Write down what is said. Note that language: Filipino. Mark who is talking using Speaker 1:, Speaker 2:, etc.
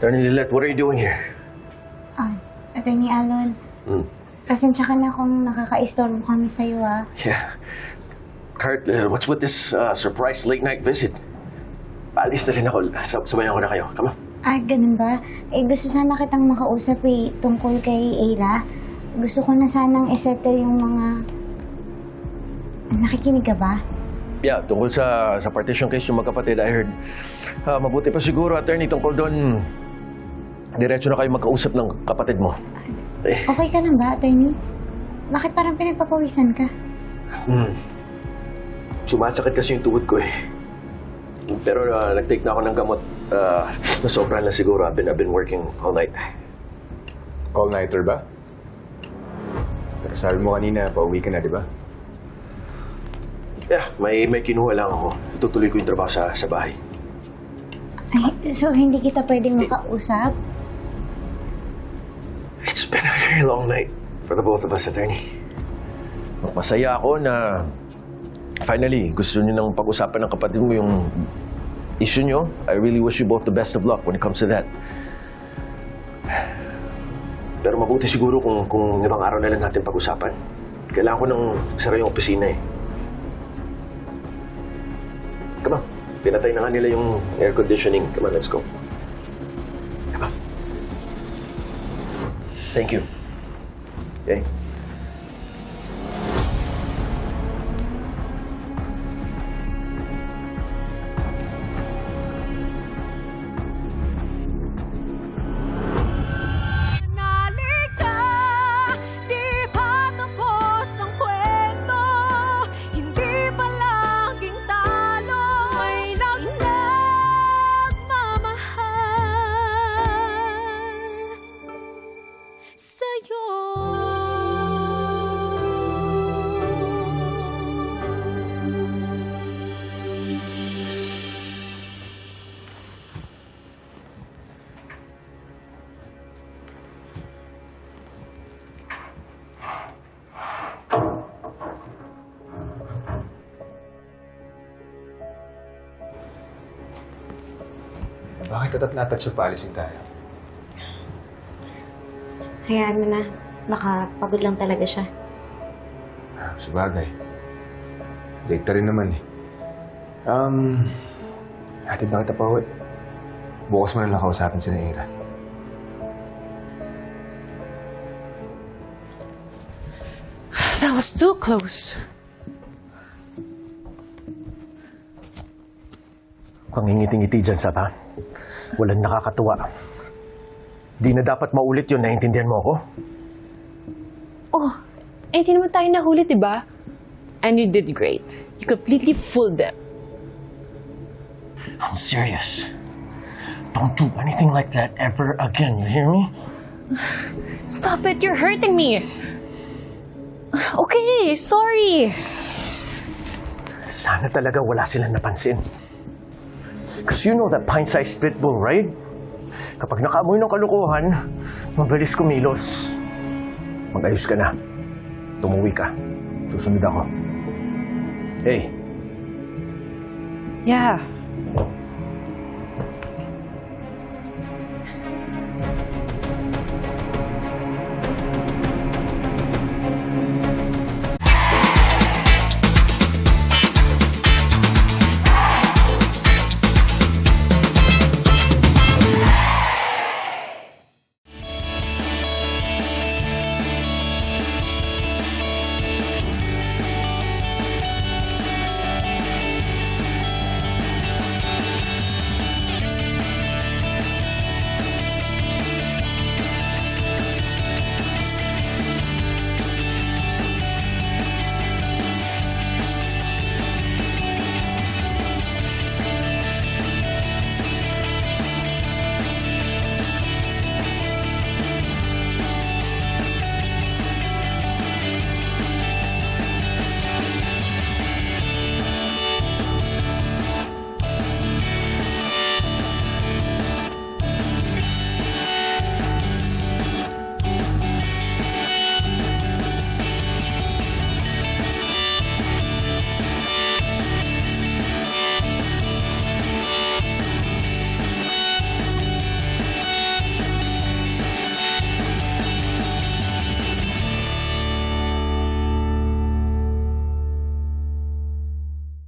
Speaker 1: Attorney Lilette, what are you doing here?
Speaker 2: Ah, Attorney Alon,
Speaker 1: Hmm.
Speaker 2: pasensya ka na kung nakaka-istorbo kami sa'yo ah.
Speaker 1: Yeah. Kurt, uh, what's with this uh, surprise late night visit? Paalis na rin ako. Sab- Sabayan ko na kayo. Come on.
Speaker 2: Ah, ganun ba? Eh, gusto sana kitang makausap eh, tungkol kay Ayla. Gusto ko na sanang isettle yung mga... Nakikinig ka ba?
Speaker 1: Yeah, tungkol sa sa partition case yung magkapatid, I heard. Ah, mabuti pa siguro, attorney, tungkol doon. Diretso na kayo magkausap ng kapatid mo. Eh,
Speaker 2: Okay ka lang ba, attorney? Bakit parang pinagpapawisan ka?
Speaker 1: hmm. Sumasakit kasi yung tuhod ko eh. Pero ah, nag-take na ako ng gamot. Uh, nasobra na siguro. I've been, I've been working all night.
Speaker 3: All-nighter ba? Pero sabi mo kanina, pauwi ka na, di ba?
Speaker 1: Yeah, may, may kinuha lang ako. Tutuloy ko yung trabaho sa, sa bahay.
Speaker 2: Ay, so hindi kita pwedeng makausap?
Speaker 1: It's been a very long night for the both of us, attorney. Masaya ako na finally gusto niyo nang pag-usapan ng kapatid mo yung issue niyo. I really wish you both the best of luck when it comes to that. Pero mabuti siguro kung, kung ibang araw na lang natin pag-usapan. Kailangan ko nang sara yung opisina eh. Come on. Pinatay na nga nila yung air conditioning. Come on, let's go. Come on. Thank you. Okay?
Speaker 3: Bakit atat natat siya paalisin tayo?
Speaker 4: Hayaan mo na. Baka pagod lang talaga siya.
Speaker 3: Ah, sabagay. Late na rin naman eh. Um, hatid na kita pa uwi. Bukas mo na lang kausapin si Naira.
Speaker 5: That was too close
Speaker 1: Kung ngingiti-ngiti dyan, Saba. Walang nakakatuwa. Di na dapat maulit yun, naiintindihan mo ako?
Speaker 6: Oh, eh, hindi naman tayo nahuli, di ba? And you did great. You completely fooled them.
Speaker 1: I'm serious. Don't do anything like that ever again, you hear me?
Speaker 6: Stop it, you're hurting me. Okay, sorry.
Speaker 1: Sana talaga wala silang napansin. Because you know that pint-sized pit bull, right? Kapag nakaamoy ng kalukuhan, mabilis kumilos. Mag-ayos ka na. Tumuwi ka. Susunod ako. Hey,
Speaker 6: Yeah.